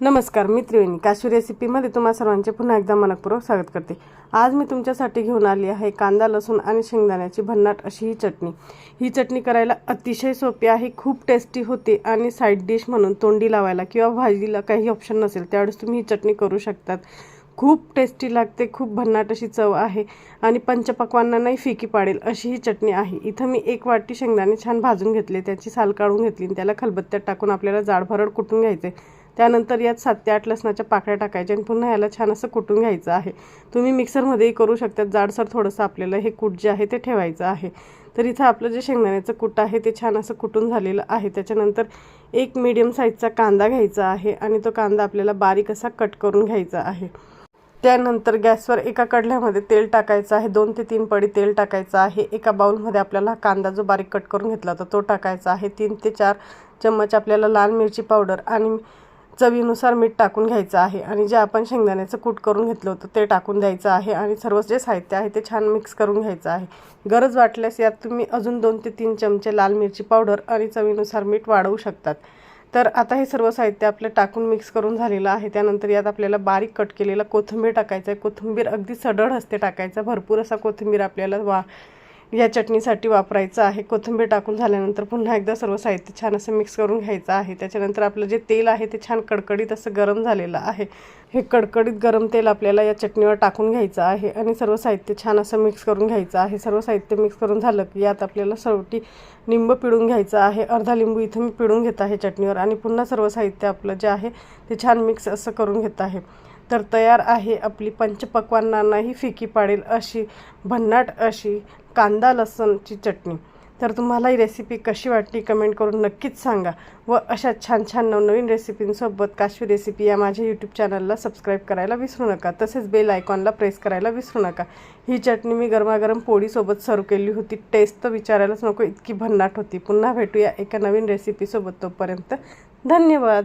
नमस्कार मी त्रिवेणी काश्मीर रेसिपीमध्ये तुम्हा सर्वांचे पुन्हा एकदा मनपूर्वक स्वागत करते. आज मी तुमच्यासाठी घेऊन आली आहे कांदा लसूण आणि शेंगदाण्याची भन्नाट अशी ही चटणी. ही चटणी करायला अतिशय सोपी आहे खूप टेस्टी होते आणि साईड डिश म्हणून तोंडी लावायला किंवा भाजीला काही ऑप्शन नसेल त्यावेळेस तुम्ही ही चटणी करू शकतात. खूप टेस्टी लागते खूप भन्नाट अशी चव आहे आणि पंचपक्वांनाही फिकी पाडेल अशी ही चटणी आहे. इथं मी एक वाटी शेंगदाणे छान भाजून घेतले त्याची साल काढून घेतली आणि त्याला खलबत्त्यात टाकून आपल्याला जाडभरड कुटून घ्यायचे त्यानंतर यात सात ते आठ लसणाच्या पाकळ्या टाकायच्या आणि पुन्हा याला छान असं कुटून घ्यायचं आहे. तुम्ही मिक्सरमध्येही करू शकतात. जाडसर थोडंसं आपल्याला हे कूट जे आहे ते ठेवायचं आहे. तर इथं आपलं जे शेंगदाण्याचं कूट आहे ते छान असं कुटून झालेलं आहे. त्याच्यानंतर एक मीडियम साईजचा कांदा घ्यायचा आहे आणि तो कांदा आपल्याला बारीक असा कट करून घ्यायचा आहे. त्यानंतर गॅसवर एका कडल्यामध्ये तेल टाकायचं आहे. दोन ते तीन पडी तेल टाकायचं आहे. एका बाउलमध्ये आपल्याला कांदा जो बारीक कट करून घेतला होता तो टाकायचा आहे. तीन ते चार चम्मच आपल्याला लाल मिरची पावडर आणि चवीनुसार मीठ टाकून घ्यायचं आहे आणि जे आपण शेंगदाण्याचं कूट करून घेतलं होतं ते टाकून द्यायचं आहे आणि सर्व जे साहित्य आहे ते छान मिक्स करून घ्यायचं आहे. गरज वाटल्यास यात तुम्ही अजून दोन ते तीन चमचे लाल मिरची पावडर आणि चवीनुसार मीठ वाढवू शकतात. तर आता हे सर्व साहित्य आपलं टाकून मिक्स करून झालेलं आहे. त्यानंतर यात आपल्याला बारीक कट केलेला कोथिंबीर टाकायचा आहे. कोथिंबीर अगदी सडळ हस्ते टाकायचा. भरपूर असा कोथिंबीर आपल्याला वा या चटणीसाठी वापरायचं आहे. कोथिंबीर टाकून झाल्यानंतर पुन्हा एकदा सर्व साहित्य छान असं मिक्स करून घ्यायचं आहे. त्याच्यानंतर आपलं जे तेल आहे ते छान कडकडीत असं गरम झालेलं आहे. हे कडकडीत गरम तेल आपल्याला या चटणीवर टाकून घ्यायचं आहे आणि सर्व साहित्य छान असं मिक्स करून घ्यायचं आहे. सर्व साहित्य मिक्स करून झालं की यात आपल्याला शेवटी लिंब पिळून घ्यायचं आहे. अर्धा लिंबू इथं मी पिळून घेत आहे चटणीवर आणि पुन्हा सर्व साहित्य आपलं जे आहे ते छान मिक्स असं करून घेत आहे. तर तयार आहे आपली पंचपक्वांनाही फिकी पाडेल अशी भन्नाट अशी कांदा लसणची चटणी. तर तुम्हाला ही रेसिपी कशी वाटली कमेंट करून नक्कीच सांगा. व अशा छान छान नवनवीन रेसिपींसोबत काश्मीर रेसिपी या माझ्या यूट्यूब चॅनलला सबस्क्राईब करायला विसरू नका. तसेच बेल आयकॉनला प्रेस करायला विसरू नका. ही चटणी मी गरमागरम पोळीसोबत सर्व केली होती. टेस्ट तर विचारायलाच नको इतकी भन्नाट होती. पुन्हा भेटूया एका नवीन रेसिपीसोबत तोपर्यंत. धन्यवाद!